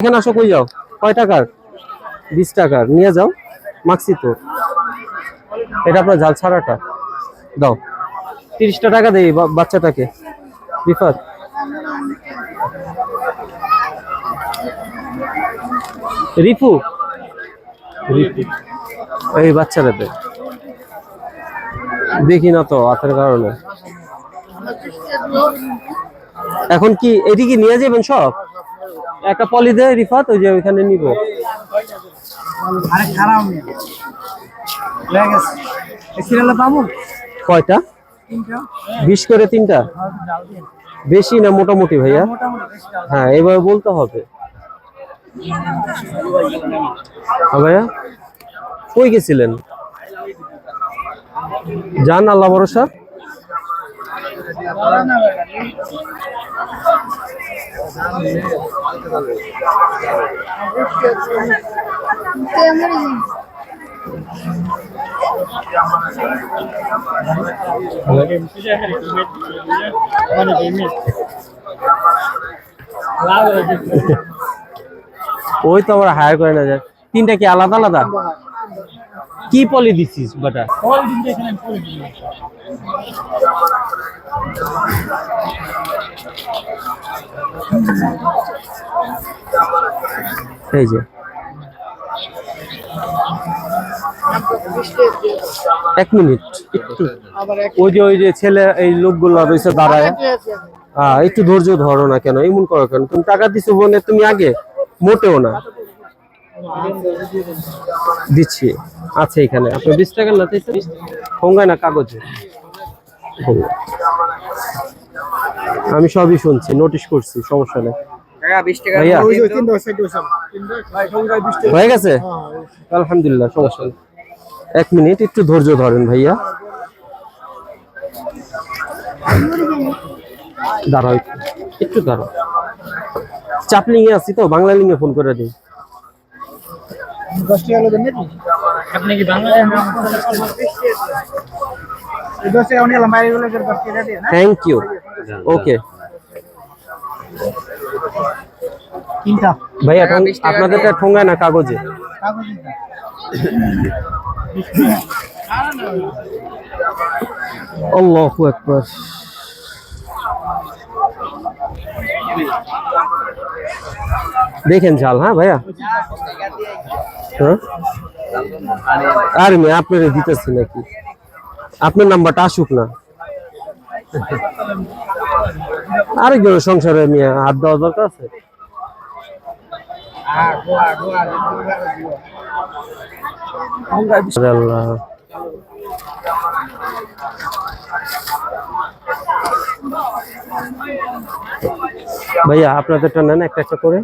এখানে আসো কই যাও? কয় টাকার? বিশ টাকার। নিয়ে যাও। মাখছি তো। এটা আপনার ঝাল ছাড়াটা। দাও। তিরিশটা টাকা দেই বাচ্চাটাকে। রিফু। রিফু। এই বাচ্চাটাতে দেখি না তো হাতের কারণে। এখন কি এদিকে নিয়ে যাবেন সব? একটা পলি দেয় রিফাত ওই যে ওইখানে নিব। আরে খারাপ সিরিয়ালে পাবো? কয়টা? বিশ করে তিনটা? দিয়ে। বেশি না মোটামুটি ভাইয়া? বেশি জাল। হ্যাঁ এবার বলতে হবে। হ্যাঁ ভাইয়া? কই গেছিলেন? যান আল্লাহ ভরসা। ওই তো আমার হায়ার করে না যায় তিনটা কি আলাদা আলাদা? কি পলি দিছিস, বাটা? এই যে। এক মিনিট। একটু ওই যে ওই যে ছেলে, এই লোকগুলো রয়েছে দাঁড়ায়। হ্যাঁ একটু ধৈর্য ধরো না কেন, এমন করো কেন? তুমি টাকা দিছো বোনে তুমি আগে মোটেও না। দিচ্ছি। আছে এখানে। আপনি বিশ টাকা না তাই তো না কাগজে? আমি সবই শুনছি নোটিশ করছি সমস্যা নেই। হয়ে গেছে? আলহামদুলিল্লাহ সমস্যা নেই। এক মিনিট একটু ধৈর্য ধরেন ভাইয়া। দাঁড়াও একটু। একটু দাঁড়াও। চাপলিং এ আছি তো বাংলা লিঙ্গে ফোন করে দিই। দশ টাকা দেন নাকি আপনি কি বাংলা এই দশ টাকা নিলাম বাইরে গুলো দশ টাকা দিয়ে না থ্যাংক ইউ ওকে তিনটা ভাইয়া ঠোং- আপনাদেরটা ঠোঙ্গায় না কাগজে কাগজ দিন। আল্লাহু আকবার দেখেন ঝাল হ্যাঁ ভাইয়া হ্যাঁ আর মেয়ে আপনার দিতেছি নাকি? আপনার নাম্বারটা আসুক না। আরেকজনের সংসারে মেয়ে হাত দেওয়া দরকার আছে? ভাইয়া, আপনাদেরটা নেন একটা একটা করে।